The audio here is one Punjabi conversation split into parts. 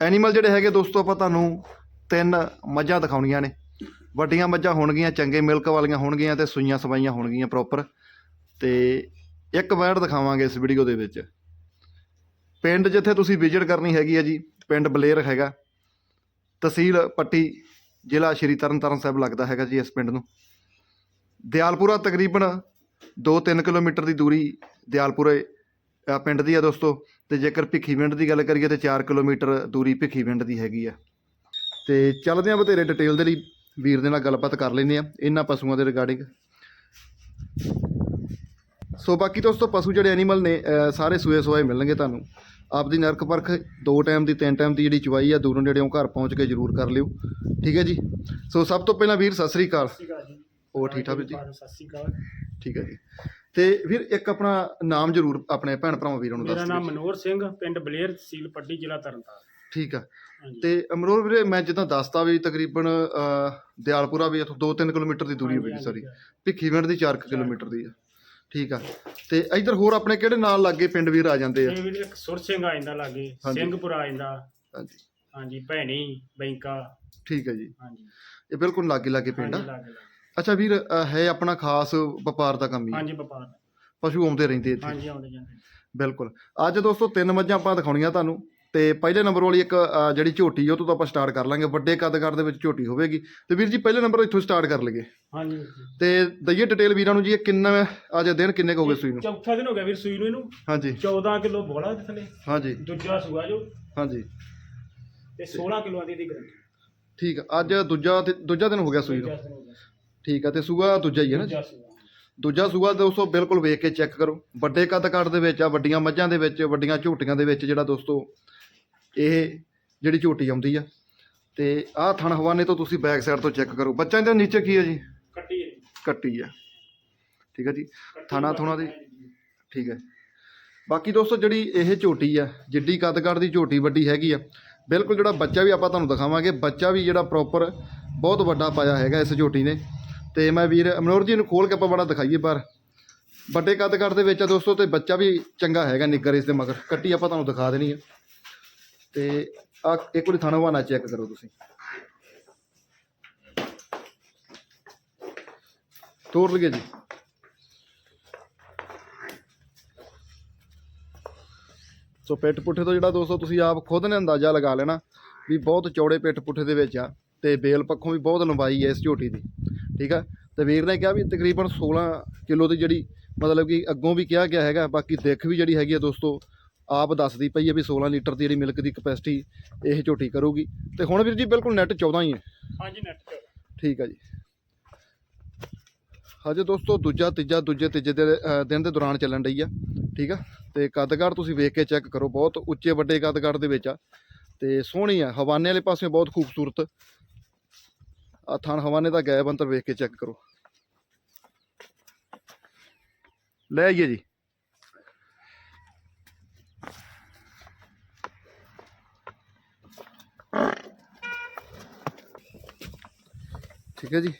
ਐਨੀਮਲ ਜਿਹੜੇ ਹੈਗੇ ਦੋਸਤੋ, ਆਪਾਂ ਤੁਹਾਨੂੰ ਤਿੰਨ ਮੱਝਾਂ ਦਿਖਾਉਣੀਆਂ ਨੇ। ਵੱਡੀਆਂ ਮੱਝਾਂ ਹੋਣਗੀਆਂ, ਚੰਗੇ ਮਿਲਕ ਵਾਲੀਆਂ ਹੋਣਗੀਆਂ ਤੇ ਸੂਈਆਂ ਸਵਾਈਆਂ ਹੋਣਗੀਆਂ ਪ੍ਰੋਪਰ ਤੇ ਇੱਕ ਵੈੜ ਦਿਖਾਵਾਂਗੇ ਇਸ ਵੀਡੀਓ ਦੇ ਵਿੱਚ। ਪਿੰਡ ਜਿੱਥੇ ਤੁਸੀਂ ਵਿਜ਼ਿਟ ਕਰਨੀ ਹੈਗੀ ਹੈ ਜੀ, ਪਿੰਡ ਬਲੇਰ ਹੈਗਾ। ਤਹਿਸੀਲ ਪੱਟੀ, ਜ਼ਿਲ੍ਹਾ ਸ਼੍ਰੀ ਤਰਨਤਾਰਨ ਸਾਹਿਬ ਲੱਗਦਾ ਹੈਗਾ ਜੀ ਇਸ ਪਿੰਡ ਨੂੰ। ਦਿਆਲਪੁਰਾ ਤਕਰੀਬਨ 2-3 ਕਿਲੋਮੀਟਰ ਦੀ ਦੂਰੀ ਦਿਆਲਪੁਰੇ ਪਿੰਡ ਦੀ ਆ ਦੋਸਤੋ ਤੇ ਜੇਕਰ ਭਿੱਖੀਵਿੰਡ ਦੀ ਗੱਲ ਕਰੀਏ ਤੇ 4 ਕਿਲੋਮੀਟਰ ਦੂਰੀ ਭਿੱਖੀਵਿੰਡ ਦੀ ਹੈਗੀ ਆ। ਤੇ ਚੱਲਦੇ ਆ ਬਥੇਰੇ ਡਿਟੇਲ ਦੇ ਲਈ ਵੀਰ ਦੇ ਨਾਲ ਗੱਲਬਾਤ ਕਰ ਲੈਂਦੇ ਆ ਇਹਨਾਂ ਪਸ਼ੂਆਂ ਦੇ ਰਿਗਾਰਡਿੰਗ ਸੋ ਬਾਕੀ ਦੋਸਤੋ ਪਸ਼ੂ ਜਿਹੜੇ ਐਨੀਮਲ ਨੇ ਸਾਰੇ ਸੂਏ ਸਵਾਏ ਮਿਲਣਗੇ ਤੁਹਾਨੂੰ। ਆਪਦੀ ਨਰਕ ਪਰਖ ਦੋ ਟਾਈਮ ਦੀ ਤਿੰਨ ਟਾਈਮ ਦੀ ਜਿਹੜੀ ਚਵਾਈ ਆ ਦੂਰੋਂ ਨੇੜਿਓਂ ਘਰ ਪਹੁੰਚ ਕੇ ਜ਼ਰੂਰ ਕਰ ਲਿਓ। ਠੀਕ ਹੈ ਜੀ? ਸੋ ਸਭ ਤੋਂ ਪਹਿਲਾਂ ਵੀਰ ਸਤਿ ਸ੍ਰੀ ਅਕਾਲ। ਸਤਿ ਸ਼੍ਰੀ ਅਕਾਲ ਜੀ। ਹੋਰ ਠੀਕ ਠਾਕ ਜੀ? ਸਤਿ ਸ਼੍ਰੀ ਅਕਾਲ। ਠੀਕ ਹੈ ਜੀ। ਤੇ ਵੀਰ ਇੱਕ ਆਪਣਾ ਨਾਮ ਜ਼ਰੂਰ ਆਪਣੇ ਭੈਣ ਭਰਾਵਾਂ ਵੀਰਾਂ ਨੂੰ ਮੇਰਾ ਦੱਸ ਨਾਮ ਦਿਓ ਮਨੋਹਰ ਸਿੰਘ ਪਿੰਡ ਬਲੇਰ ਤਹਿਸੀਲ ਪੱਟੀ ਜ਼ਿਲ੍ਹਾ ਤਰਨਤਾਰਨ। ਠੀਕ ਆ। ਹਾਂਜੀ। ਤੇ ਅਮਰੋਲ ਵੀਰੇ ਮੈਂ ਜਿੱਦਾਂ ਦੱਸਤਾ ਵੀ ਤਕਰੀਬਨ ਅਹ, ਦਿਆਲਪੁਰਾ ਵੀ ਇੱਥੋਂ 2-3 ਕਿਲੋਮੀਟਰ ਦੀ ਦੂਰੀ ਹੋਵੇਗੀ ਸਾਰੀ ਭਿੱਖੀਵਿੰਡ ਦੀ 4 ਕਿਲੋਮੀਟਰ ਦੀ ਆ। ਠੀਕ ਆ। ਤੇ ਇੱਧਰ ਹੋਰ ਆਪਣੇ ਕਿਹੜੇ ਨਾਲ ਲੱਗੇ ਪਿੰਡ ਵੀਰ ਆ ਜਾਂਦੇ ਆ? ਇਹ ਵੀ ਇੱਕ ਸੁਰ ਸਿੰਘ ਆ ਜਾਂਦਾ ਲਾਗੇ ਹਾਂਜੀ। ਸਿੰਘਪੁਰ ਆ ਜਾਂਦਾ। ਹਾਂਜੀ। ਹਾਂਜੀ ਭੈਣੀ ਬੈਂਕਾ। ਠੀਕ ਹੈ ਜੀ। ਹਾਂਜੀ। ਇਹ ਬਿਲਕੁਲ ਲਾਗੇ ਲਾਗੇ ਪਿੰਡ ਆ। ਹਾਂਜੀ ਲਾਗੇ ਲਾਗੇ। ਅੱਛਾ ਵੀਰ ਹੈ ਆਪਣਾ ਖਾਸ ਵਪਾਰ ਦਾ ਕੰਮ ਹੀ। ਹਾਂਜੀ ਵਪਾਰ ਪਸ਼ੂ ਆਉਂਦੇ ਰਹਿੰਦੇ ਇੱਥੇ। ਹਾਂਜੀ ਆਉਂਦੇ ਜਾਂਦੇ ਬਿਲਕੁਲ। ਅੱਜ ਦੋਸਤੋ ਤਿੰਨ ਮੱਝਾਂ ਆਪਾਂ ਦਿਖਾਉਣੀਆਂ ਤੁਹਾਨੂੰ। ਤੇ ਪਹਿਲੇ ਨੰਬਰ ਵਾਲੀ ਇੱਕ ਜਿਹੜੀ ਝੋਟੀ ਉਹ ਤੋਂ ਤਾਂ ਆਪਾਂ ਸਟਾਰਟ ਕਰ ਲਾਂਗੇ। ਵੱਡੇ ਕੱਦ-ਕੱਦ ਦੇ ਵਿੱਚ ਝੋਟੀ ਹੋਵੇਗੀ। ਤੇ ਵੀਰ ਜੀ ਪਹਿਲੇ ਨੰਬਰ ਇੱਥੋਂ ਸਟਾਰਟ ਕਰ ਲਈਏ। ਹਾਂਜੀ ਤੇ ਦਈਏ ਡਿਟੇਲ ਵੀਰਾਂ ਨੂੰ ਜੀ ਇਹ ਕਿੰਨਾ ਅੱਜ ਦਿਨ ਕਿੰਨੇ ਕੁ ਹੋ ਗਏ ਸੂਈ ਨੂੰ? ਚੌਥਾ ਦਿਨ ਹੋ ਗਿਆ ਵੀਰ ਸੂਈ ਨੂੰ ਇਹਨੂੰ। ਹਾਂਜੀ। 14 ਕਿਲੋ ਬੋਲਾ ਦੇ ਥੱਲੇ। ਹਾਂਜੀ। ਦੂਜਾ ਸੂਆ ਜੋ। ਹਾਂਜੀ। ਤੇ 16 ਕਿਲੋਆਂ ਦੀ ਇਹਦੀ ਗਰੰਟੀ ਠੀਕ ਆ ਅੱਜ ਦੂਜਾ ਤੇ- ਦੂਜਾ ਦਿਨ ਹੋ ਗਿਆ ਸੂਈ ਨੂੰ। ਦੂਜਾ ਦਿਨ ਹੋ ਗਿਆ। ਠੀਕ ਆ ਤੇ ਸੂਆ ਦੂਜਾ ਹੀ ਹੈ ਨਾ ਜੀ? ਦੂਜਾ ਸੂਆ ਦੂਜਾ ਸੂਆ ਦੋਸਤੋ ਬਿਲਕੁਲ ਵੇਖ ਕੇ ਚੈੱਕ ਕਰੋ। ਵੱਡੇ ਕੱਦ ਕਾਠ ਦੇ ਵਿੱਚ ਆ ਵੱਡੀਆਂ ਮੱਝਾਂ ਦੇ ਵਿੱਚ ਵੱਡੀਆਂ ਝੋਟੀਆਂ ਦੇ ਵਿੱਚ ਜਿਹੜਾ ਦੋਸਤੋ ਇਹ ਜਿਹੜੀ ਝੋਟੀ ਆਉਂਦੀ ਆ। ਤੇ ਆਹ ਥਣ ਹਵਾਨੇ ਤੋਂ ਤੁਸੀਂ ਬੈਕ ਸਾਈਡ ਤੋਂ ਚੈੱਕ ਕਰੋ। ਬੱਚਾ ਇਹਦੇ ਨੀਚੇ ਕੀ ਹੈ ਜੀ? ਕੱਟੀ ਹੈ ਜੀ। ਕੱਟੀ ਆ। ਠੀਕ ਹੈ ਜੀ? ਕੱਟੀ ਥਾਣਾ ਬਾਕੀ ਥੁਣਾ ਦੀ। ਠੀਕ ਹੈ ਬਾਕੀ ਦੋਸਤੋ ਜਿਹੜੀ ਇਹ ਝੋਟੀ ਆ ਜਿੱਡੀ ਕੱਦ ਕਾਠ ਦੀ ਝੋਟੀ ਵੱਡੀ ਹੈਗੀ ਆ ਬਿਲਕੁਲ ਜਿਹੜਾ ਬੱਚਾ ਵੀ ਆਪਾਂ ਤੁਹਾਨੂੰ ਦਿਖਾਵਾਂਗੇ ਬੱਚਾ ਵੀ ਜਿਹੜਾ ਪ੍ਰੋਪਰ ਬਹੁਤ ਵੱਡਾ ਪਾਇਆ ਹੈਗਾ ਇਸ ਝੋਟੀ ਨੇ। ਤੇ ਮੈਂ ਵੀਰ ਅਮਨੋਰ ਜੀ ਨੂੰ ਖੋਲ ਕੇ ਆਪਾਂ ਬੜਾ ਦਿਖਾਈਏ ਪਰ ਵੱਡੇ ਕੱਦ ਕਾਠ ਦੇ ਵਿੱਚ ਆ ਦੋਸਤੋ ਤੇ ਬੱਚਾ ਵੀ ਚੰਗਾ ਹੈਗਾ ਨਿੱਗਰ ਇਸ ਦੇ ਮਗਰ। ਕੱਟੀ ਆਪਾਂ ਤੁਹਾਨੂੰ ਦਿਖਾ ਦੇਣੀ ਆ। ਤੇ ਆ ਇੱਕ ਵਾਰੀ ਥਾਣਾ ਵਾਨਾ ਚੈੱਕ ਕਰੋ ਤੁਸੀਂ। ਤੋੜ ਲਈਏ ਜੀ। ਸੋ ਪਿੱਠ ਪੁੱਠੇ ਤੋਂ ਜਿਹੜਾ ਦੋਸਤੋ ਤੁਸੀਂ ਆਪ ਖੁਦ ਨੇ ਅੰਦਾਜ਼ਾ ਲਗਾ ਲੈਣਾ ਵੀ ਬਹੁਤ ਚੌੜੇ ਪਿੱਠ ਪੁੱਠੇ ਦੇ ਵਿੱਚ ਆ ਤੇ ਬੇਲ ਪੱਖੋਂ ਵੀ ਬਹੁਤ ਲੰਬਾਈ ਹੈ ਇਸ ਝੋਟੀ ਦੀ। ਠੀਕ ਆ? ਤੇ ਵੀਰ ਨੇ ਕਿਹਾ ਵੀ ਤਕਰੀਬਨ 16 ਕਿਲੋ ਦੀ ਜਿਹੜੀ ਮਤਲਬ ਕਿ ਅੱਗੋਂ ਵੀ ਕਿਹਾ ਗਿਆ ਹੈਗਾ ਬਾਕੀ ਦਿੱਖ ਵੀ ਜਿਹੜੀ ਹੈਗੀ ਆ ਦੋਸਤੋ ਆਪ ਦੱਸਦੀ ਪਈ ਹੈ ਵੀ 16 ਲੀਟਰ ਦੀ ਜਿਹੜੀ ਮਿਲਕ ਦੀ ਕਪੈਸਿਟੀ ਇਹ ਝੋਟੀ ਕਰੂਗੀ। ਤੇ ਹੁਣ ਵੀਰ ਜੀ ਬਿਲਕੁਲ ਨੈਟ 14 ਹੀ ਹੈ। ਹਾਂਜੀ ਨੈਟ ਤੇ ਠੀਕ ਆ ਜੀ। ਹਜੇ ਦੋਸਤੋ ਦੂਜਾ ਤੀਜਾ ਦੂਜੇ ਤੀਜੇ ਦੇ ਦਿਨ ਦੇ ਦੌਰਾਨ ਚੱਲਣ ਡਈ ਆ ਠੀਕ ਆ? ਤੇ ਕੱਦਕਾਠ ਤੁਸੀਂ ਵੇਖ ਕੇ ਚੈੱਕ ਕਰੋ ਬਹੁਤ ਉੱਚੇ ਵੱਡੇ ਕੱਦਕਾਠ ਦੇ ਵਿੱਚ ਆ। ਤੇ ਸੋਹਣੀ ਆ ਹਵਾਨੇ ਵਾਲੇ ਪਾਸੇ ਬਹੁਤ ਖੂਬਸੂਰਤ ਆ ਥਣ ਹਵਾਨੇ ਦਾ ਗੈਬ ਅੰਤਰ ਵੇਖ ਕੇ ਚੈੱਕ ਕਰੋ। ਲੈ ਆਈਏ ਜੀ। ਠੀਕ ਹੈ ਜੀ।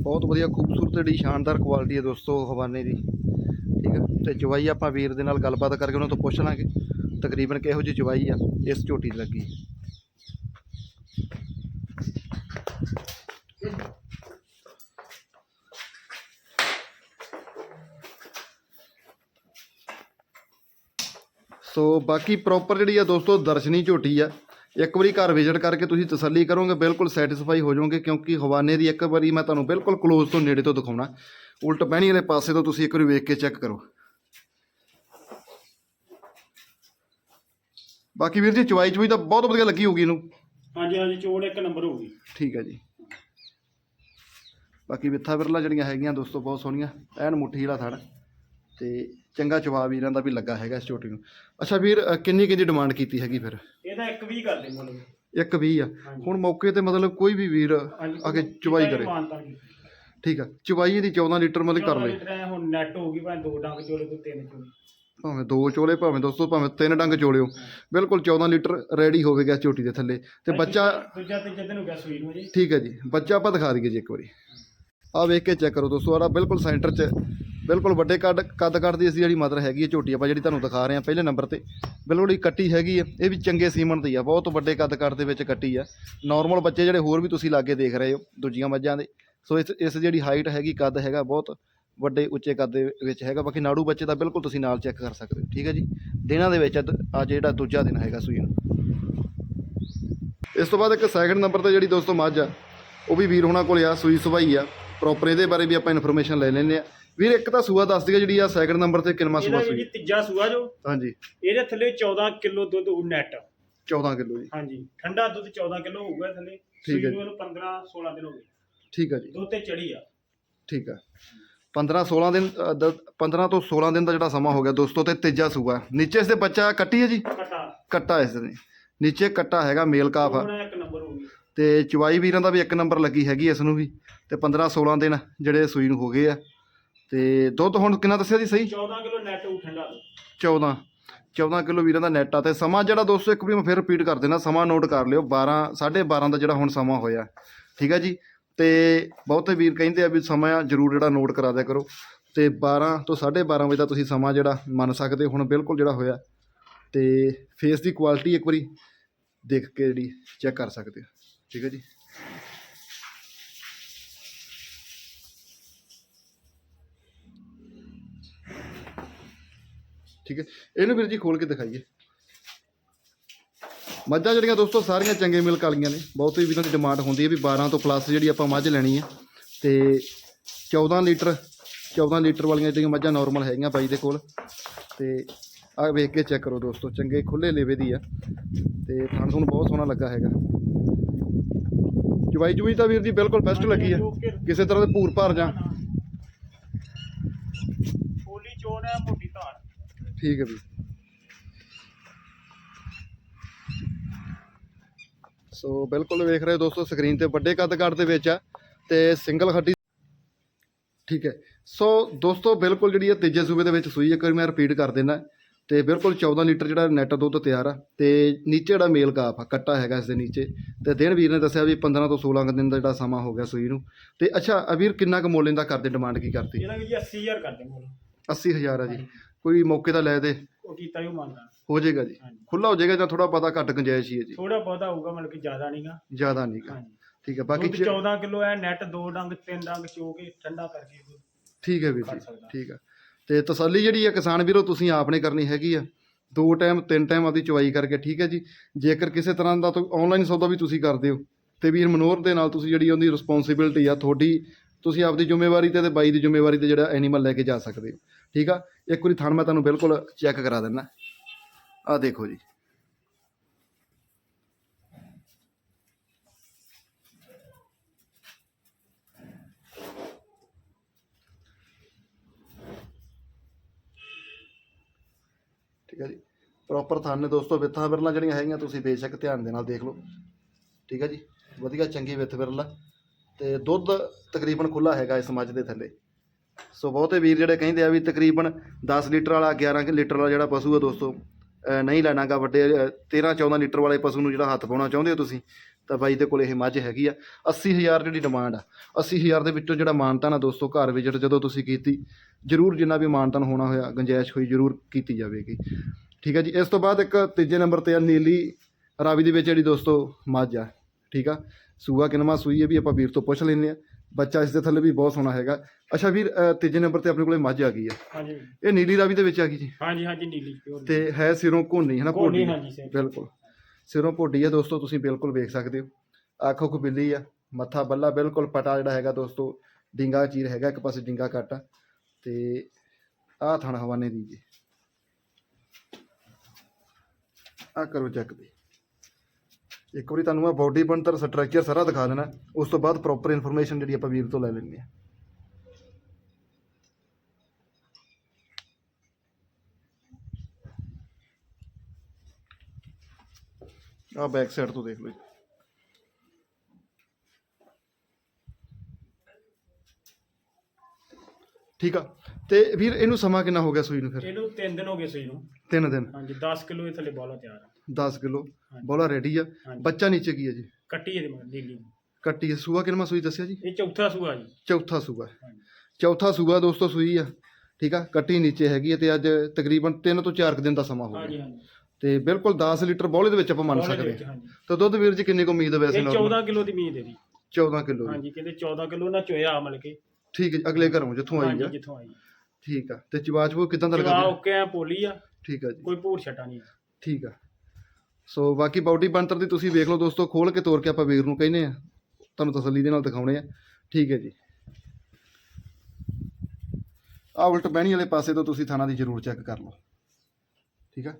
ਬਹੁਤ ਵਧੀਆ, ਖੂਬਸੂਰਤ ਜਿਹੜੀ ਸ਼ਾਨਦਾਰ ਕੁਆਲਿਟੀ ਹੈ ਦੋਸਤੋ ਹਵਾਨੇ ਦੀ। ਠੀਕ ਹੈ ਤੇ ਜਵਾਈ ਆਪਾਂ ਵੀਰ ਦੇ ਨਾਲ ਗੱਲਬਾਤ ਕਰਕੇ ਉਹਨਾਂ ਤੋਂ ਪੁੱਛ ਲਾਂਗੇ। ਤਕਰੀਬਨ ਕਿਹੋ ਜਿਹੀ ਚਵਾਈ ਆ, ਇਸ ਝੋਟੀ ਦੀ ਲੱਗੀ। ਸੋ ਬਾਕੀ ਪ੍ਰੋਪਰ ਜਿਹੜੀ ਆ ਦੋਸਤੋ ਦਰਸ਼ਨੀ ਝੋਟੀ ਆ। ਇੱਕ ਵਾਰੀ ਘਰ ਵਿਜ਼ਿਟ ਕਰਕੇ ਤੁਸੀਂ ਤਸੱਲੀ ਕਰੋਗੇ, ਬਿਲਕੁਲ ਸੈਟੀਸਫਾਈ ਹੋ ਜਾਓਗੇ, ਕਿਉਂਕਿ ਹਵਾਨੇ ਦੀ ਇੱਕ ਵਾਰੀ ਮੈਂ ਤੁਹਾਨੂੰ ਬਿਲਕੁਲ ক্লোਜ਼ ਤੋਂ ਨੇੜੇ ਤੋਂ ਦਿਖਾਉਣਾ। ਉਲਟ ਪਹਿਣੀ ਵਾਲੇ ਪਾਸੇ ਤੋਂ ਤੁਸੀਂ ਇੱਕ ਵਾਰੀ ਵੇਖ ਕੇ ਚੈੱਕ ਕਰੋ। ਬਾਕੀ ਵੀਰ ਜੀ ਚਵਾਈ ਚਵਾਈ ਤਾਂ ਬਹੁਤ ਵਧੀਆ ਲੱਗੀ ਹੋਊਗੀ ਇਹਨੂੰ। ਹਾਂਜੀ ਹਾਂਜੀ ਚੋੜ ਇੱਕ ਨੰਬਰ ਹੋਊਗੀ। ਠੀਕ ਹੈ ਜੀ। ਬਾਕੀ ਵਿੱਥਾ ਬਿਰਲਾ ਜਿਹੜੀਆਂ ਹੈਗੀਆਂ ਦੋਸਤੋ ਬਹੁਤ ਸੋਹਣੀਆਂ ਐਨ ਮੁੱਠੀ ਵਾਲਾ ਥੜ। ਤੇ ਚੰਗਾ ਚਵਾ ਵੀਰਾਂ ਦਾ ਵੀ ਲੱਗਾ ਹੈਗਾ ਇਸ ਝੋਟੀ ਨੂੰ। ਅੱਛਾ ਵੀਰ ਅ, ਕਿੰਨੀ ਕਿੰਨੀ ਡਿਮਾਂਡ ਕੀਤੀ ਹੈਗੀ ਫਿਰ? ਇਹਦਾ ਇੱਕ ਵੀ ਕਰਦੇ ਮੁੱਲ। ਇੱਕ 20 ਆ। ਹੁਣ ਮੌਕੇ ਤੇ ਮਤਲਬ ਕੋਈ ਵੀ ਵੀਰ ਆ ਕੇ ਚਵਾਈ ਕਰੇ। ਮਾਨਤਾ ਠੀਕ ਆ ਚਵਾਈ ਇਹਦੀ 14 ਲੀਟਰ ਮਤਲਬ ਕਰ ਚੌਦਾਂ ਲੇ ਲੀਟਰ ਐ ਹੁਣ ਨੈਟ ਹੋ ਗਈ ਭਾਵੇਂ ਦੋ ਡੰਗ ਚੋਲੇ ਤੋਂ ਤਿੰਨ ਚੋਲੇ। ਭਾਵੇਂ ਦੋ ਚੋਲੇ ਭਾਵੇਂ ਦੋਸਤੋ ਭਾਵੇਂ ਤਿੰਨ ਡੰਗ ਚੋਲਿਓ। ਬਿਲਕੁਲ 14 ਲੀਟਰ ਰੈਡੀ ਹੋਵੇਗਾ ਝੋਟੀ ਦੇ ਥੱਲੇ। ਤੇ ਬੱਚਾ ਦੂਜਾ ਤੇ ਦਿਨ ਹੋ ਗਿਆ ਸੂਈ ਨੂੰ ਜੀ। ਠੀਕ ਹੈ ਜੀ ਬੱਚਾ ਆਪਾਂ ਦਿਖਾ ਦਈਏ ਜੀ ਇੱਕ ਵਾਰੀ। ਆਹ ਵੇਖ ਕੇ ਚੈੱਕ ਕਰੋ ਦੋਸਤੋ ਆਹ ਬਿਲਕੁਲ ਸੈਂਟਰ 'ਚ ਬਿਲਕੁਲ ਵੱਡੇ ਕੱਦ ਕੱਦ ਕੱਦ ਦੀ ਅਸੀਂ ਜਿਹੜੀ ਮਦਰ ਹੈਗੀ ਹੈ ਝੋਟੀ ਆਪਾਂ ਜਿਹੜੀ ਤੁਹਾਨੂੰ ਦਿਖਾ ਰਹੇ ਹਾਂ ਪਹਿਲੇ ਨੰਬਰ ਤੇ। ਬਿਲਕੁਲ ਹੀ ਕੱਟੀ ਹੈਗੀ ਹੈ ਇਹ ਵੀ ਚੰਗੇ ਸੀਮਨ ਦੀ ਆ ਬਹੁਤ ਵੱਡੇ ਕੱਦ ਕੱਦ ਦੇ ਵਿੱਚ ਕੱਟੀ ਆ। ਨਾਰਮਲ ਬੱਚੇ ਜਿਹੜੇ ਹੋਰ ਵੀ ਤੁਸੀਂ ਲਾਗੇ ਦੇਖ ਰਹੇ ਹੋ ਦੂਜੀਆਂ ਮੱਝਾਂ ਦੇ। ਸੋ ਇਸ ਇਸ ਜਿਹੜੀ ਹਾਈਟ ਹੈਗੀ ਕੱਦ ਹੈਗਾ ਬਹੁਤ ਵੱਡੇ ਉੱਚੇ ਕੱਦ ਦੇ ਵਿੱਚ ਹੈਗਾ। ਬਾਕੀ ਨਾੜੂ ਬੱਚੇ ਦਾ ਬਿਲਕੁਲ ਤੁਸੀਂ ਨਾਲ ਚੈੱਕ ਕਰ ਸਕਦੇ ਹੋ ਠੀਕ ਹੈ ਜੀ? ਦਿਨਾਂ ਦੇ ਵਿੱਚ ਅੱਜ ਜਿਹੜਾ ਦੂਜਾ ਦਿਨ ਹੈਗਾ ਸੂਈ ਨੂੰ। ਇਸ ਤੋਂ ਬਾਅਦ ਇੱਕ ਸੈਕਿੰਡ ਨੰਬਰ ਤੇ ਜਿਹੜੀ ਦੋਸਤੋ ਮੱਝ ਆ ਉਹ ਵੀ ਵੀਰ ਹੋਣਾ ਕੋਲ ਆ ਸੂਈ ਸੁਭਾਈ ਆ। ਪ੍ਰੋਪਰ ਇਹਦੇ ਬਾਰੇ ਵੀ ਆਪਾਂ ਇਨਫੋਰਮੇਸ਼ਨ ਲੈ ਲੈਂਦੇ ਆ। ਵੀਰ ਇੱਕ ਤਾਂ ਸੂਆ ਦੱਸ ਦਿਓ ਜਿਹੜੀ ਆ ਸੈਕਿੰਡ ਨੰਬਰ ਤੇ ਇਹਦਾ ਸੂਆ ਵੀ ਜੀ ਤੀਜਾ ਸੂਆ ਜੋ। ਹਾਂਜੀ। ਇਹਦੇ ਥੱਲੇ 14 ਕਿਲੋ ਦੁੱਧ ਨੈਟ 14 ਕਿਲੋ ਜੀ। ਹਾਂਜੀ। ਠੰਡਾ ਦੁੱਧ 14 ਕਿਲੋ ਹੋਊਗਾ ਥੱਲੇ। ਠੀਕ ਹੈ ਸੂਈ ਨੂੰ ਇਹਨੂੰ 15 16 ਦਿਨ ਹੋ ਗਏ। ਠੀਕ ਆ ਜੀ। ਦੁੱਧ ਤੇ ਚੜੀ ਆ। ਠੀਕ ਆ। 15 16 ਦਿਨ ਅ, ਦ- 15 ਤੋਂ 16 ਦਿਨ ਦਾ ਜਿਹੜਾ ਸਮਾਂ ਹੋ ਗਿਆ ਦੋਸਤੋ ਤੇ ਤੀਜਾ ਸੂਆ। ਨੀਚੇ ਇਸ ਦੇ ਬੱਚਾ ਕੱਟੀ ਹੈ ਜੀ? ਕਟਾ। ਕੱਟਾ ਇਸ ਦੇ ਨੀਚੇ ਕੱਟਾ ਹੈਗਾ ਮੇਲ ਕਾਫ ਆ। ਹੁਣ ਇੱਕ ਨੰਬਰ ਹੋ ਗਈ। ਤੇ ਚਵਾਈ ਵੀਰਾਂ ਦਾ ਵੀ ਇੱਕ ਨੰਬਰ ਲੱਗੀ ਹੈਗੀ ਇਸ ਨੂੰ ਵੀ। ਤੇ 15 16 ਦਿਨ ਜਿਹੜੇ ਸੂਈ ਨੂੰ ਹੋ ਗਏ ਆ। ਤੇ ਦੁੱਧ ਹੁਣ ਕਿੰਨਾ ਦੱਸਿਆ ਜੀ ਸਹੀ? 14 ਕਿਲੋ ਨੈਟ ਉਹ ਠੰਡਾ ਦੁੱਧ। 14 14 ਕਿਲੋ ਵੀਰਾਂ ਦਾ ਨੈਟ ਆ ਤੇ ਸਮਾਂ ਜਿਹੜਾ ਦੋਸਤੋ ਇੱਕ ਵਾਰੀ ਮੈਂ ਫਿਰ ਰਿਪੀਟ ਕਰ ਦੇਣਾ ਸਮਾਂ ਨੋਟ ਕਰ ਲਿਓ। 12 12:30 ਦਾ ਜਿਹੜਾ ਹੁਣ ਸਮਾਂ ਹੋਇਆ। ਠੀਕ ਹੈ ਜੀ? ਅਤੇ ਬਹੁਤੇ ਵੀਰ ਕਹਿੰਦੇ ਆ ਵੀ ਸਮਾਂ ਜ਼ਰੂਰ ਜਿਹੜਾ ਨੋਟ ਕਰਾ ਦਿਆ ਕਰੋ। ਅਤੇ 12 ਤੋਂ 12:30 ਵਜੇ ਦਾ ਤੁਸੀਂ ਸਮਾਂ ਜਿਹੜਾ ਮੰਨ ਸਕਦੇ ਹੋ। ਹੁਣ ਬਿਲਕੁਲ ਜਿਹੜਾ ਹੋਇਆ। ਅਤੇ ਫੇਸ ਦੀ ਕੁਆਲਿਟੀ ਇੱਕ ਵਾਰੀ ਦੇਖ ਕੇ ਜਿਹੜੀ ਚੈੱਕ ਕਰ ਸਕਦੇ ਹੋ। ਠੀਕ ਹੈ ਜੀ। ਠੀਕ ਹੈ। ਇਹਨੂੰ ਵੀਰ ਜੀ ਖੋਲ ਕੇ ਦਿਖਾਈਏ। ਮੱਝਾਂ ਜਿਹੜੀਆਂ ਦੋਸਤੋ ਸਾਰੀਆਂ ਚੰਗੇ ਮਿਲਕ ਵਾਲੀਆਂ ਨੇ। ਬਹੁਤੀ ਵੀਰਾਂ ਦੀ ਡਿਮਾਂਡ ਹੁੰਦੀ ਹੈ ਵੀ 12 ਤੋਂ ਪਲੱਸ ਜਿਹੜੀ ਆਪਾਂ ਮੱਝ ਲੈਣੀ ਹੈ। ਤੇ 14 ਲੀਟਰ 14 ਲੀਟਰ ਵਾਲੀਆਂ ਜਿਹੜੀਆਂ ਮੱਝਾਂ ਨਾਰਮਲ ਹੈਗੀਆਂ ਬਾਈ ਦੇ ਕੋਲ। ਤੇ ਆਹ ਵੇਖ ਕੇ ਚੈੱਕ ਕਰੋ ਦੋਸਤੋ ਚੰਗੇ ਖੁੱਲੇ ਲੇਵੇ ਦੀ ਆ। ਤੇ ਥਣ ਤੁਹਾਨੂੰ ਬਹੁਤ ਸੋਹਣਾ ਲੱਗਾ ਹੈਗਾ। ਚਵਾਈ ਚੁਈ ਤਾਂ ਵੀਰ ਜੀ ਬਿਲਕੁਲ ਬੈਸਟ ਲੱਗੀ ਆ। ਕਿਸੇ ਤਰ੍ਹਾਂ ਦੇ ਭੂਰ ਭਾਰ ਜਾਂ। ਪੋਲੀ ਚੋਣ ਹੈ ਮੋਟੀ ਧਾਰ। ਠੀਕ ਹੈ ਵੀ ਸੋ ਬਿਲਕੁਲ ਵੇਖ ਰਹੇ ਹੋ ਦੋਸਤੋ ਸਕਰੀਨ ਤੇ ਵੱਡੇ ਕੱਦ ਕਾਠ ਦੇ ਵਿੱਚ ਆ ਤੇ ਸਿੰਗਲ ਹੱਡੀ ਠੀਕ ਹੈ। ਸੋ ਦੋਸਤੋ ਬਿਲਕੁਲ ਜਿਹੜੀ ਇਹ ਤੀਜੇ ਸੂਬੇ ਦੇ ਵਿੱਚ ਸੂਈ ਇੱਕ ਵਾਰੀ ਮੈਂ ਰਿਪੀਟ ਕਰ ਦਿੰਦਾ। ਤੇ ਬਿਲਕੁਲ 14 ਲੀਟਰ ਜਿਹੜਾ ਨੈਟ ਦੁੱਧ ਤਿਆਰ ਆ ਤੇ ਨੀਚੇ ਜਿਹੜਾ ਮੇਲ ਕਾਫ ਆ ਕੱਟਾ ਹੈਗਾ ਇਸ ਦੇ ਨੀਚੇ। ਤੇ ਦਿਨ ਵੀਰ ਨੇ ਦੱਸਿਆ ਵੀ 15 ਤੋਂ 16 ਕੁ ਦਿਨ ਦਾ ਜਿਹੜਾ ਸਮਾਂ ਹੋ ਗਿਆ ਸੂਈ ਨੂੰ। ਤੇ ਅੱਛਾ ਆ ਵੀਰ ਕਿੰਨਾ ਕੁ ਮੁੱਲ ਇਹਦਾ ਕਰਦੇ ਡਿਮਾਂਡ ਕੀ ਕਰਤੀ? ਇਹਦਾ ਵੀ ਜੀ 80000 ਕਰਦੇ ਮੁੱਲ। 80000 ਆ ਜੀ। ਕੋਈ ਮੌਕੇ ਦਾ ਲੈ ਦੇ। ਉਹ ਕੀਤਾ ਹੀ ਉਹ ਮੰਨਦਾ। ਹੋ ਜਾਏਗਾ ਜੀ। ਹਾਂਜੀ। ਖੁੱਲਾ ਹੋ ਜਾਏਗਾ ਜਾਂ ਥੋੜਾ ਪਤਾ ਘੱਟ ਗੁੰਜਾਇਸ਼ ਹੀ ਹੈ ਜੀ। ਥੋੜਾ ਬਹੁਤਾ ਹੋਊਗਾ ਮਤਲਬ ਕਿ ਜ਼ਿਆਦਾ ਨਹੀਂਗਾ ਜ਼ਿਆਦਾ ਨਹੀਂ ਗਾ। ਹਾਂਜੀ। ਠੀਕ ਹੈ ਬਾਕੀ ਦੁੱਧ ਚ- 14 ਕਿਲੋ ਹੈ ਨੈਟ ਦੋ ਡੰਗ ਤਿੰਨ ਡੰਗ ਚੋ ਕੇ ਠੰਡਾ ਕਰਕੇ ਦੁੱਧ ਠੀਕ ਹੈ ਵੀਰ ਕਰ ਜੀ ਸਕਦਾ। ਠੀਕ ਹੈ। ਤੇ ਤਸੱਲੀ ਜਿਹੜੀ ਹੈ ਕਿਸਾਨ ਵੀਰੋ ਤੁਸੀਂ ਆਪਨੇ ਕਰਨੀ ਹੈਗੀ ਆ। ਦੋ ਟਾਈਮ ਤਿੰਨ ਟਾਈਮ ਆਪਦੀ ਚਵਾਈ ਕਰਕੇ ਠੀਕ ਹੈ ਜੀ। ਜੇਕਰ ਕਿਸੇ ਤਰ੍ਹਾਂ ਦਾ ਆਨਲਾਈਨ ਸੌਦਾ ਵੀ ਤੁਸੀਂ ਕਰਦੇ ਹੋ ਤੇ ਵੀਰ ਮਨੋਰ ਦੇ ਨਾਲ ਤੁਸੀਂ ਜਿਹੜੀ ਉਹਦੀ ਰਿਸਪੌਂਸਿਬਿਲਟੀ ਆ ਤੁਹਾਡੀ ਤੁਸੀਂ ਆਪਦੀ ਜ਼ਿੰਮੇਵਾਰੀ ਤੇ ਤੇ ਬਾਈ ਦੀ ਜ਼ਿੰਮੇਵਾਰੀ ਤੇ ਜਿਹੜਾ ਐਨੀਮਲ ਲੈ ਕੇ ਜਾ ਸਕਦੇ ਹੋ। ਠੀਕ ਆ? ਇੱਕ ਵਾਰੀ ਥਣ ਮੈਂ ਤੁਹਾਨੂੰ ਬਿਲਕੁਲ ਚੈੱਕ ਕਰਾ ਦਿੰਦਾ। ਆ ਦੇਖੋ ਜੀ। ਠੀਕ ਹੈ ਜੀ। ਪ੍ਰੋਪਰ ਥਣ ਨੇ ਦੋਸਤੋ ਵਿੱਥਾਂ ਵਿਰਲਾਂ ਜਿਹੜੀਆਂ ਹੈਗੀਆਂ, ਤੁਸੀਂ ਬੇਸ਼ੱਕ ਧਿਆਨ ਦੇ ਨਾਲ ਦੇਖ ਲਓ। ਠੀਕ ਹੈ ਜੀ। ਵਧੀਆ ਚੰਗੀ ਵਿੱਥ ਵਿਰਲਾ ਤੇ ਦੁੱਧ ਤਕਰੀਬਨ ਖੁੱਲਾ ਹੈਗਾ ਇਸ ਮੱਝ ਦੇ ਥੱਲੇ। ਸੋ ਬਹੁਤੇ ਵੀਰ ਜਿਹੜੇ ਕਹਿੰਦੇ ਆ ਵੀ ਤਕਰੀਬਨ 10 ਲੀਟਰ ਵਾਲਾ 11 ਲੀਟਰ ਵਾਲਾ ਜਿਹੜਾ ਪਸ਼ੂ ਆ ਦੋਸਤੋ, ਅਹ ਨਹੀਂ ਲੈਣਾਗਾ, ਵੱਡੇ 13 14 ਲੀਟਰ ਵਾਲੇ ਪਸ਼ੂ ਨੂੰ ਜਿਹੜਾ ਹੱਥ ਪਾਉਣਾ ਚਾਹੁੰਦੇ ਹੋ ਤੁਸੀਂ, ਤਾਂ ਬਾਈ ਦੇ ਕੋਲ ਇਹ ਮੱਝ ਹੈਗੀ ਆ। 80000 ਜਿਹੜੀ ਡਿਮਾਂਡ ਆ 80000 ਦੇ ਵਿੱਚੋਂ ਜਿਹੜਾ ਮਾਨਤਾ ਨਾ ਦੋਸਤੋ, ਘਰ ਵਿਜ਼ਿਟ ਜਦੋਂ ਤੁਸੀਂ ਕੀਤੀ, ਜ਼ਰੂਰ ਜਿੰਨਾ ਵੀ ਮਾਨਤਨ ਹੋਣਾ ਹੋਇਆ, ਗੁੰਜਾਇਸ਼ ਹੋਈ ਜ਼ਰੂਰ ਕੀਤੀ ਜਾਵੇਗੀ। ਠੀਕ ਹੈ ਜੀ, ਇਸ ਤੋਂ ਬਾਅਦ ਇੱਕ ਤੀਜੇ ਨੰਬਰ ਤੇ ਆ ਨੀਲੀ ਰਾਵੀ ਦੇ ਵਿੱਚ ਜਿਹੜੀ ਦੋਸਤੋ ਮੱਝ ਆ, ਠੀਕ ਆ? ਸੂਆ ਕਿਨਮਾ ਸੂਈ ਹੈ ਵੀ ਆਪਾਂ ਵੀਰ ਤੋਂ ਪੁੱਛ ਲੈਂਦੇ ਆ। ਬੱਚਾ ਇਸ ਦੇ ਥੱਲੇ ਵੀ ਬਹੁਤ ਸੋਹਣਾ ਹੈਗਾ। ਅੱਛਾ ਵੀਰ ਅ, ਤੀਜੇ ਨੰਬਰ ਤੇ ਆਪਣੇ ਕੋਲੇ ਮੱਝ ਆ ਗਈ ਆ। ਹਾਂਜੀ। ਇਹ ਨੀਲੀ ਰਾਵੀ ਦੇ ਵਿੱਚ ਆ ਗਈ ਜੀ? ਹਾਂਜੀ ਹਾਂਜੀ ਨੀਲੀ ਪਿਓਰ ਤੇ ਹੈ ਸਿਰੋਂ ਘੋਨੀ ਹੈ ਨਾ ਕੋਨੀ ਭੋਡੀ ਹਾਂਜੀ ਸਰ ਬਿਲਕੁਲ। ਸਿਰੋਂ ਭੋਡੀ ਆ ਦੋਸਤੋ ਤੁਸੀਂ ਬਿਲਕੁਲ ਵੇਖ ਸਕਦੇ ਹੋ। ਅੱਖ ਉੱਖ ਬਿੱਲੀ ਆ ਮੱਥਾ ਬੱਲਾ ਬਿਲਕੁਲ ਪਟਾ ਜਿਹੜਾ ਹੈਗਾ ਦੋਸਤੋ ਡਿੰਗਾ ਚੀਰ ਹੈਗਾ ਇੱਕ ਪਾਸੇ ਡਿੰਗਾ ਕੱਟ ਆ। ਤੇ ਆਹ ਥਣ ਹਵਾਨੇ ਦੀ ਜੀ। ਆ ਕਰੋ ਚੈੱਕ ਵੀ। ਇੱਕ ਵਾਰੀ ਤੁਹਾਨੂੰ ਮੈਂ ਬਾਡੀ ਬਣਤਰ ਸਟਰਕਚਰ ਸਾਰਾ ਦਿਖਾ ਦੇਣਾ। ਉਸ ਤੋਂ ਬਾਅਦ ਪ੍ਰੋਪਰ ਇਨਫੋਰਮੇਸ਼ਨ ਜਿਹੜੀ ਆਪਾਂ ਵੀਰ ਤੋਂ ਲੈ ਲੈਣੀ ਹੈ। ਆ ਬੈਕ ਸਾਈਡ ਤੋਂ ਦੇਖ ਲਓ ਜੀ। ਠੀਕ ਆ। ਤੇ ਵੀਰ ਇਹਨੂੰ ਸਮਾਂ ਕਿੰਨਾ ਹੋ ਗਿਆ ਸੂਈ ਨੂੰ ਫਿਰ? ਇਹਨੂੰ 3 ਦਿਨ ਹੋ ਗਏ ਸੂਈ ਨੂੰ। ਤਿੰਨ ਦਿਨ। ਹਾਂਜੀ 10 ਕਿਲੋ ਇਹ ਥੱਲੇ ਬੋਲਾ ਤਿਆਰ ਆ। 10 ਕਿਲੋ ਹਾਂਜੀ। ਬੋਲਾ ਰੈਡੀ ਆ। ਹਾਂਜੀ। ਬੱਚਾ ਨੀਚੇ ਕੀ ਹੈ ਜੀ? ਕੱਟੀ ਇਹਦੇ ਮਗਰ ਨੀਲੀ ਕੱਟੀ ਹੈ ਸੂਆ ਕਿੰਨਾ ਸੂਈ ਦੱਸਿਆ ਜੀ? ਇਹ ਚੌਥਾ ਸੂਆ ਜੀ। ਚੌਥਾ ਸੂਆ। ਹਾਂਜੀ। ਚੌਥਾ ਸੂਆ ਦੋਸਤੋ ਸੂਈ ਆ। ਠੀਕ ਆ? ਕੱਟੀ ਨੀਚੇ ਹੈਗੀ ਹੈ ਤੇ ਅੱਜ ਤਕਰੀਬਨ 3 ਤੋਂ 4 ਦਿਨ ਦਾ ਸਮਾਂ ਹੋ ਹਾਂਜੀ ਗਿਆ ਹਾਂਜੀ। ਤੇ ਬਿਲਕੁਲ 10 ਲੀਟਰ ਬੋਲੇ ਦੇ ਵਿੱਚ ਆਪਾਂ ਮੰਨ ਸਕਦੇ ਹਾਂ। ਤਾਂ ਦੁੱਧ ਵੀਰ ਜੀ ਕਿੰਨੇ ਕੁ ਉਮੀਦ ਹੈ ਵੈਸੇ ਇਹ normal? 14 ਕਿਲੋ ਦੀ ਮੀਂਹ ਦੇ ਦੀ 14 ਕਿਲੋ ਹਾਂਜੀ ਕਹਿੰਦੇ 14 ਕਿਲੋ ਨਾ ਚੋਇਆ ਮਤਲਬ ਕਿ। ਠੀਕ ਹੈ ਜੀ, ਅਗਲੇ ਘਰੋਂ ਜਿੱਥੋਂ ਆਈ ਜਿੱਥੋਂ ਆਈ ਠੀਕ ਆ ਤੇ ਚਵਾਚਬੂ ਕਿਦਾਂ ਦਾ ਲੱਗਾ ਓਕੇ ਆ ਪੋਲੀ ਆ। ਠੀਕ ਆ ਜੀ। ਕੋਈ ਭੂਰ ਛਟਾ ਨਹੀਂ ਠੀਕ ਆ। ਸੋ ਬਾਕੀ ਬਾਡੀ ਬੰਤਰ ਦੀ ਤੁਸੀਂ ਵੇਖ ਲਓ ਦੋਸਤੋ ਖੋਲ ਕੇ ਤੋੜ ਕੇ ਆਪਾਂ ਵੀਰ ਨੂੰ ਕਹਿੰਦੇ ਆ। ਤੁਹਾਨੂੰ ਤਸੱਲੀ ਦੇ ਨਾਲ ਦਿਖਾਉਣੇ ਆ। ਠੀਕ ਹੈ ਜੀ। ਆ ਉਲਟ ਬਹਿਣੀ ਵਾਲੇ ਪਾਸੇ ਤੋਂ ਤੁਸੀਂ ਥਾਣਾ ਦੀ ਜ਼ਰੂਰ ਚੈੱਕ ਕਰ ਲਓ। ਠੀਕ ਆ?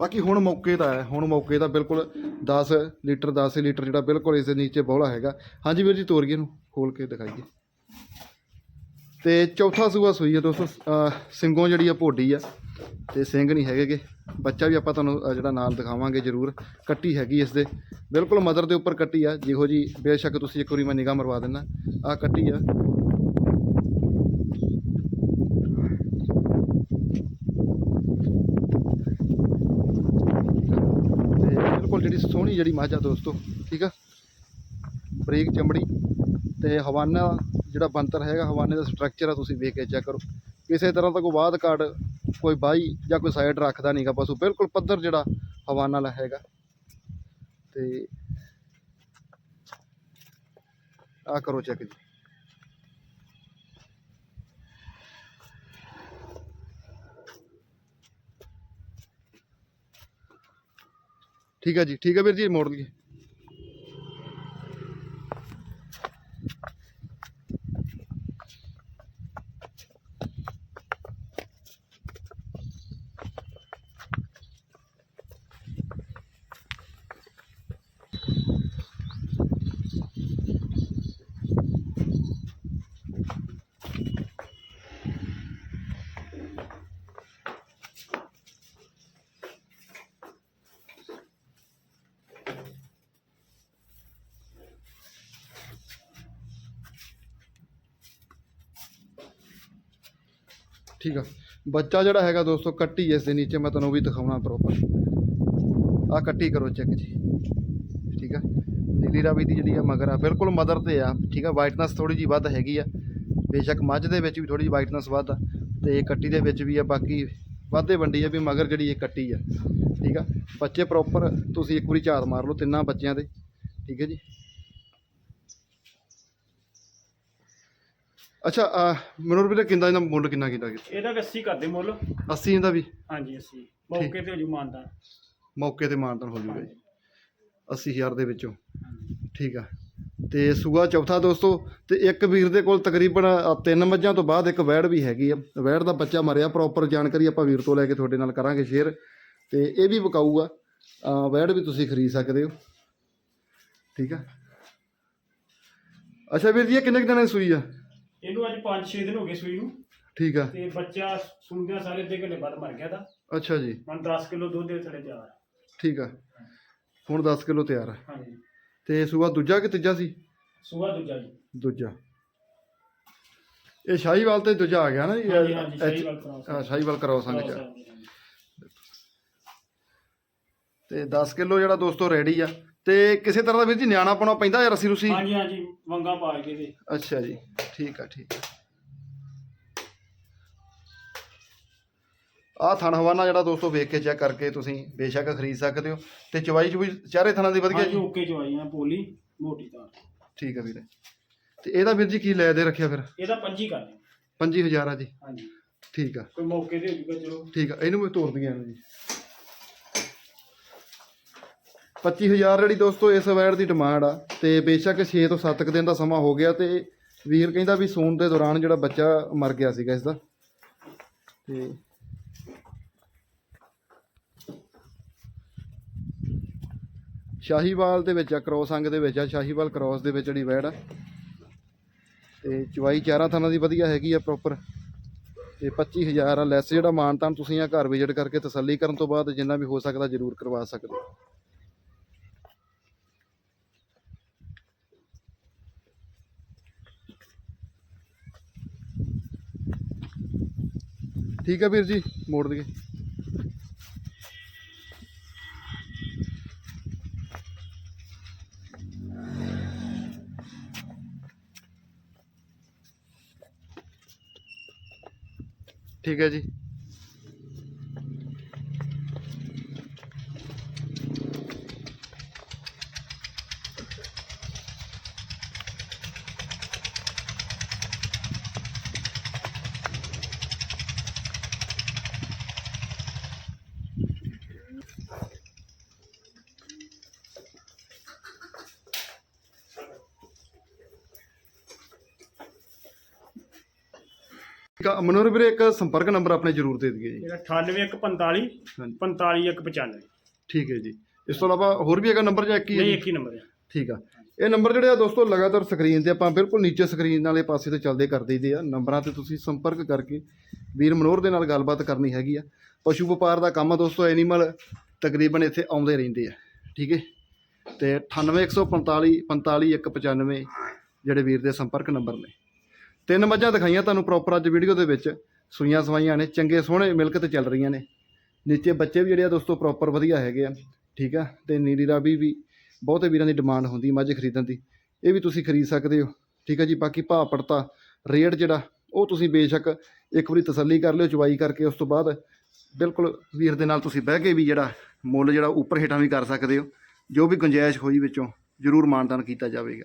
ਬਾਕੀ ਹੁਣ ਮੌਕੇ ਦਾ ਹੈ, ਹੁਣ ਮੌਕੇ ਦਾ ਬਿਲਕੁਲ 10 ਲੀਟਰ 10 ਲੀਟਰ ਜਿਹੜਾ ਬਿਲਕੁਲ ਇਸ ਦੇ ਨੀਚੇ ਬੋਲਾ ਹੈਗਾ। ਹਾਂਜੀ ਵੀਰ ਜੀ ਤੋਰੀਏ ਨੂੰ ਖੋਲ ਕੇ ਦਿਖਾਈਏ। ਤੇ ਚੌਥਾ ਸੂਆ ਸੂਈ ਹੈ ਦੋਸਤੋ ਸਿੰਘੋਂ ਜਿਹੜੀ ਆ ਭੋਡੀ ਆ, ਤੇ ਸਿੰਘ ਨਹੀਂ ਹੈਗੇਗੇ। ਬੱਚਾ ਵੀ ਆਪਾਂ ਤੁਹਾਨੂੰ ਜਿਹੜਾ ਨਾਲ ਦਿਖਾਵਾਂਗੇ ਜ਼ਰੂਰ, ਕੱਟੀ ਹੈਗੀ ਇਸ ਦੇ। ਬਿਲਕੁਲ ਮਦਰ ਦੇ ਉੱਪਰ ਕੱਟੀ ਆ, ਜਿਹੋ ਜੀ ਬੇਸ਼ੱਕ ਤੁਸੀਂ ਇੱਕ ਵਾਰੀ ਮੈਂ ਨਿਗਾਹ ਮਰਵਾ ਦਿੰਦਾ। ਆ ਕੱਟੀ ਆ ਤੇ ਬਿਲਕੁਲ ਜਿਹੜੀ ਸੋਹਣੀ ਜਿਹੜੀ ਮੱਝ ਆ ਦੋਸਤੋ, ਠੀਕ ਆ? ਬਰੀਕ ਚਮੜੀ ਤੇ ਹਵਾਨਾ ਜਿਹੜਾ ਬੰਤਰ ਹੈਗਾ, ਹਵਾਨੇ ਦਾ ਸਟਰਕਚਰ ਆ, ਤੁਸੀਂ ਵੇਖ ਕੇ ਚੈੱਕ ਕਰੋ। ਕਿਸੇ ਤਰ੍ਹਾਂ ਦਾ ਕੋਈ ਬਾਦ ਕਾਰਡ ਕੋਈ ਬਾਈ ਜਾਂ ਕੋਈ ਸਾਈਡ ਰੱਖਦਾ ਨਹੀਂਗਾ ਪਸ਼ੂ, ਬਿਲਕੁਲ ਪੱਧਰ ਜਿਹੜਾ ਹਵਾਨਾ ਲਾ ਹੈਗਾ। ਤੇ ਆ ਕਰੋ ਚੈੱਕ ਜੀ। ਠੀਕ ਹੈ ਜੀ ਠੀਕ ਹੈ ਵੀਰ ਜੀ ਮੋੜ ਲਈਏ। ਠੀਕ ਆ। ਬੱਚਾ ਜਿਹੜਾ ਹੈਗਾ ਦੋਸਤੋ, ਕੱਟੀ ਇਸ ਦੇ ਨੀਚੇ, ਮੈਂ ਤੁਹਾਨੂੰ ਵੀ ਦਿਖਾਉਣਾ ਪ੍ਰੋਪਰ ਆ ਕੱਟੀ ਕਰੋ ਚੈੱਕ ਜੀ। ਠੀਕ ਆ। ਨੀਲੀ ਰਾਵੀ ਦੀ ਜਿਹੜੀ ਆ ਮਗਰ ਆ, ਬਿਲਕੁਲ ਮਦਰ ਤੇ ਆ। ਠੀਕ ਆ ਵਾਈਟਨੈਸ ਥੋੜੀ ਜੀ ਵੱਧ ਹੈਗੀ ਆ। ਬੇਸ਼ੱਕ ਮੱਝ ਦੇ ਵਿੱਚ ਵੀ ਥੋੜੀ ਜੀ ਵਾਈਟਨੈਸ ਵੱਧ ਆ। ਤੇ ਕੱਟੀ ਦੇ ਵਿੱਚ ਵੀ ਆ, ਬਾਕੀ ਵਾਧੇ ਵੰਡੀ ਆ ਵੀ ਮਗਰ ਜਿਹੜੀ ਇਹ ਕੱਟੀ ਆ। ਠੀਕ ਆ। ਬੱਚੇ ਪ੍ਰੋਪਰ ਤੁਸੀਂ ਇੱਕ ਵਾਰੀ ਝਾਤ ਮਾਰ ਲਓ ਤਿੰਨਾਂ ਬੱਚਿਆਂ ਦੇ। ਠੀਕ ਹੈ ਜੀ। ਅੱਛਾ ਮਨੋਰ ਵੀਰੇ ਕਿੰਦਾ ਇਹਦਾ ਮੁੱਲ ਕਿੰਨਾ ਕੀਤਾ ਕੀਤਾ? ਇਹਦਾ ਵੀ 80 ਕਰਦੇ ਮੁੱਲ। 80 ਇਹਦਾ ਵੀ? ਹਾਂਜੀ 80 ਮੌਕੇ ਤੇ ਹੋ ਜੂ ਮਾਨਦਾ ਮੌਕੇ ਤੇ ਮਾਨਤਨ ਹੋ ਜਾਊਗਾ ਜੀ 80000 ਦੇ ਵਿੱਚੋਂ। ਹਾਂਜੀ। ਠੀਕ ਆ। ਤੇ ਸੂਆ ਚੌਥਾ ਦੋਸਤੋ ਤੇ ਇੱਕ ਵੀਰ ਦੇ ਕੋਲ ਤਕਰੀਬਨ ਅ, ਤਿੰਨ ਮੱਝਾਂ ਤੋਂ ਬਾਅਦ ਇੱਕ ਵੈੜ ਵੀ ਹੈਗੀ ਆ। ਵੈੜ ਦਾ ਬੱਚਾ ਮਰਿਆ ਪ੍ਰੋਪਰ ਜਾਣਕਾਰੀ ਆਪਾਂ ਵੀਰ ਤੋਂ ਲੈ ਕੇ ਤੁਹਾਡੇ ਨਾਲ ਕਰਾਂਗੇ ਸ਼ੇਅਰ ਤੇ ਇਹ ਵੀ ਵਿਕਾਊ ਆ ਅ, ਵੈੜ ਵੀ ਤੁਸੀਂ ਖਰੀਦ ਸਕਦੇ ਹੋ। ਠੀਕ ਆ। ਅੱਛਾ ਵੀਰ ਜੀ ਇਹ ਕਿੰਨੇ ਕੁ ਦਿਨਾਂ ਦੀ ਸੂਈ ਆ? ਇਹਨੂੰ ਅੱਜ 5-6 ਦਿਨ ਹੋ ਗਏ ਸੂਈ ਨੂੰ। ਠੀਕ ਆ। ਤੇ ਬੱਚਾ ਸੁਣਦਿਆਂ ਸਾਰੇ ਅੱਧੇ ਘੰਟੇ ਬਾਅਦ ਮਰ ਗਿਆ ਦਾ ਅੱਛਾ ਜੀ। ਹੁਣ 10 ਕਿਲੋ ਦੁੱਧ ਦੇ ਥੱਲੇ ਤਿਆਰ ਆ। ਠੀਕ ਆ। ਹੁਣ 10 ਕਿਲੋ ਤਿਆਰ ਆ। ਹਾਂਜੀ। ਤੇ ਸੂਆ ਦੂਜਾ ਕਿ ਤੀਜਾ ਸੀ? ਸੂਆ ਦੂਜਾ ਜੀ। ਦੂਜਾ। ਇਹ ਸ਼ਾਹੀਵਾਲ ਤੇ ਦੂਜਾ ਆ ਗਿਆ ਨਾ ਜੀ ਹਾਂਜੀ ਹਾਂਜੀ ਹਾਂ, ਸ਼ਾਹੀਵਾਲ ਕਰਾਓ ਸੰਗ ਚ। ਤੇ 10 ਕਿਲੋ ਜਿਹੜਾ ਦੋਸਤੋ ਰੈਡੀ ਆ। ਤੇ ਕਿਸੇ ਤਰ੍ਹਾਂ ਦਾ ਵੀਰ ਜੀ ਨਿਆਣਾ ਪਾਉਣਾ ਪੈਂਦਾ ਜਾਂ ਰੱਸੀ ਰੁਸੀ ਹਾਂਜੀ ਹਾਂਜੀ ਵੰਗਾ ਪਾ ਕੇ ਤੇ ਅੱਛਾ ਜੀ ਠੀਕ ਆ ਠੀਕ ਆ। ਥਣ ਹਵਾਨਾ ਜਿਹੜਾ ਦੋਸਤੋ ਵੇਖ ਕੇ ਚੈੱਕ ਕਰਕੇ ਤੁਸੀਂ ਬੇਸ਼ੱਕ ਖਰੀਦ ਸਕਦੇ ਹੋ ਤੇ ਚਵਾਈ ਚੁਈ ਚਾਰੇ ਥਣਾਂ ਦੀ ਵਧੀਆ ਹਾਂਜੀ ਜੀ। ਓਕੇ ਚਵਾਈਆਂ ਪੋਲੀ ਮੋਟੀ ਤਾਰ ਠੀਕ ਆ ਵੀਰੇ। ਤੇ ਇਹਦਾ ਵੀਰ ਜੀ ਕੀ ਲੈ ਦੇ ਰੱਖਿਆ ਫਿਰ? ਇਹਦਾ ਪੰਜੀ ਕਰ ਦਿਓ। 25000 ਆ ਜੀ। ਹਾਂਜੀ। ਠੀਕ ਆ। ਕੋਈ ਮੌਕੇ ਤੇ ਹੋ ਜੂਗਾ ਚਲੋ। ਠੀਕ ਆ ਇਹਨੂੰ ਵੀ ਤੋੜ ਦਈਏ ਇਹਨੂੰ ਜੀ। 25000 ਜਿਹੜੀ ਦੋਸਤੋ, ਇਸ ਵੈਰ ਦੀ ਡਿਮਾਂਡ ਆ। ਤੇ ਬੇਸ਼ੱਕ 6 ਤੋਂ 7 ਦਿਨ ਦਾ ਸਮਾਂ ਹੋ ਗਿਆ ਤੇ ਵੀਰ ਕਹਿੰਦਾ ਵੀ ਸੂਣ ਦੇ ਦੌਰਾਨ ਜਿਹੜਾ ਬੱਚਾ ਮਰ ਗਿਆ ਸੀਗਾ ਇਸ ਦਾ ਤੇ ਸ਼ਾਹੀਵਾਲ ਦੇ ਵਿੱਚ ਆ, ਕ੍ਰੋਸ ਅੰਗ ਦੇ ਵਿੱਚ ਆ। ਸ਼ਾਹੀਵਾਲ ਕ੍ਰੋਸ ਦੇ ਵਿੱਚ ਜਿਹੜੀ ਵੈੜ ਆ। ਤੇ ਚਵਾਈ ਚਾਰਾਂ ਥਾਨਾਂ ਦੀ ਵਧੀਆ ਹੈਗੀ ਆ ਪ੍ਰੋਪਰ ਤੇ 25000 ਆ, ਲੈਸ ਜਿਹੜਾ ਮਾਨਤਾਨ ਤੁਸੀਂ ਆ ਘਰ ਵਿਜ਼ਿਟ ਕਰਕੇ ਤਸੱਲੀ ਕਰਨ ਤੋਂ ਬਾਅਦ ਜਿੰਨਾ ਵੀ ਹੋ ਸਕਦਾ ਜ਼ਰੂਰ ਕਰਵਾ ਸਕਦੇ ਠੀਕ ਹੈ ਵੀਰ ਜੀ ਮੋੜ ਦਈਏ। ਠੀਕ ਹੈ ਜੀ। ਠੀਕ ਆ ਮਨੋਹਰ ਵੀਰੇ ਇੱਕ ਸੰਪਰਕ ਨੰਬਰ ਆਪਣੇ ਜ਼ਰੂਰ ਦੇ ਦਈਏ ਜੀ। ਮੇਰਾ 98145 ਹਾਂਜੀ। 45195 ਠੀਕ ਹੈ ਜੀ। ਇਸ ਤੋਂ ਇਲਾਵਾ ਹੋਰ ਵੀ ਹੈਗਾ ਨੰਬਰ ਜਾਂ ਇੱਕ ਹੀ ਹੈ ਨਹੀਂ ਜੀ? ਇੱਕ ਹੀ ਨੰਬਰ ਹੈ। ਠੀਕ ਆ। ਇਹ ਨੰਬਰ ਜਿਹੜੇ ਆ ਦੋਸਤੋ ਲਗਾਤਾਰ ਸਕਰੀਨ ਤੇ ਆਪਾਂ ਬਿਲਕੁਲ ਨੀਚੇ ਸਕਰੀਨ ਵਾਲੇ ਪਾਸੇ ਤੇ ਚੱਲਦੇ ਕਰ ਦਈਦੇ ਆ। ਨੰਬਰਾਂ ਤੇ ਤੁਸੀਂ ਸੰਪਰਕ ਕਰਕੇ ਵੀਰ ਮਨੋਹਰ ਦੇ ਨਾਲ ਗੱਲਬਾਤ ਕਰਨੀ ਹੈਗੀ ਆ। ਪਸ਼ੂ ਵਪਾਰ ਦਾ ਕੰਮ ਆ ਦੋਸਤੋ ਐਨੀਮਲ ਤਕਰੀਬਨ ਇੱਥੇ ਆਉਂਦੇ ਰਹਿੰਦੇ ਆ। ਠੀਕ ਹੈ? ਤੇ 98145 45195 ਜਿਹੜੇ ਵੀਰ ਦੇ ਸੰਪਰਕ ਨੰਬਰ ਨੇ। ਤਿੰਨ ਮੱਝਾਂ ਦਿਖਾਈਆਂ ਤੁਹਾਨੂੰ ਪ੍ਰੋਪਰ ਅੱਜ ਵੀਡੀਓ ਦੇ ਵਿੱਚ। ਸੂਈਆਂ ਸਵਾਈਆਂ ਨੇ, ਚੰਗੇ ਸੋਹਣੇ ਮਿਲਕ ਤੇ ਚੱਲ ਰਹੀਆਂ ਨੇ। ਨੀਚੇ ਬੱਚੇ ਵੀ ਜਿਹੜੇ ਆ ਦੋਸਤੋ ਪ੍ਰੋਪਰ ਵਧੀਆ ਹੈਗੇ ਆ, ਠੀਕ ਆ? ਤੇ ਨੀਲੀ ਰਾਵੀ ਵੀ ਬਹੁਤੇ ਵੀਰਾਂ ਦੀ ਡਿਮਾਂਡ ਹੁੰਦੀ ਮੱਝ ਖਰੀਦਣ ਦੀ। ਇਹ ਵੀ ਤੁਸੀਂ ਖਰੀਦ ਸਕਦੇ ਹੋ, ਠੀਕ ਆ ਜੀ? ਬਾਕੀ ਭਾਅ ਪੜਤਾ ਰੇਟ ਜਿਹੜਾ, ਉਹ ਤੁਸੀਂ ਬੇਸ਼ੱਕ ਇੱਕ ਵਾਰੀ ਤਸੱਲੀ ਕਰ ਲਿਓ ਚਵਾਈ ਕਰਕੇ ਉਸ ਤੋਂ ਬਾਅਦ ਬਿਲਕੁਲ ਵੀਰ ਦੇ ਨਾਲ ਤੁਸੀਂ ਬਹਿ ਕੇ ਵੀ ਜਿਹੜਾ ਮੁੱਲ ਜਿਹੜਾ ਉੱਪਰ ਹੇਠਾਂ ਵੀ ਕਰ ਸਕਦੇ ਹੋ। ਜੋ ਵੀ ਗੁੰਜਾਇਸ਼ ਹੋਈ ਵਿੱਚੋਂ ਜ਼ਰੂਰ ਮਾਨਦਾਨ ਕੀਤਾ ਜਾਵੇਗਾ।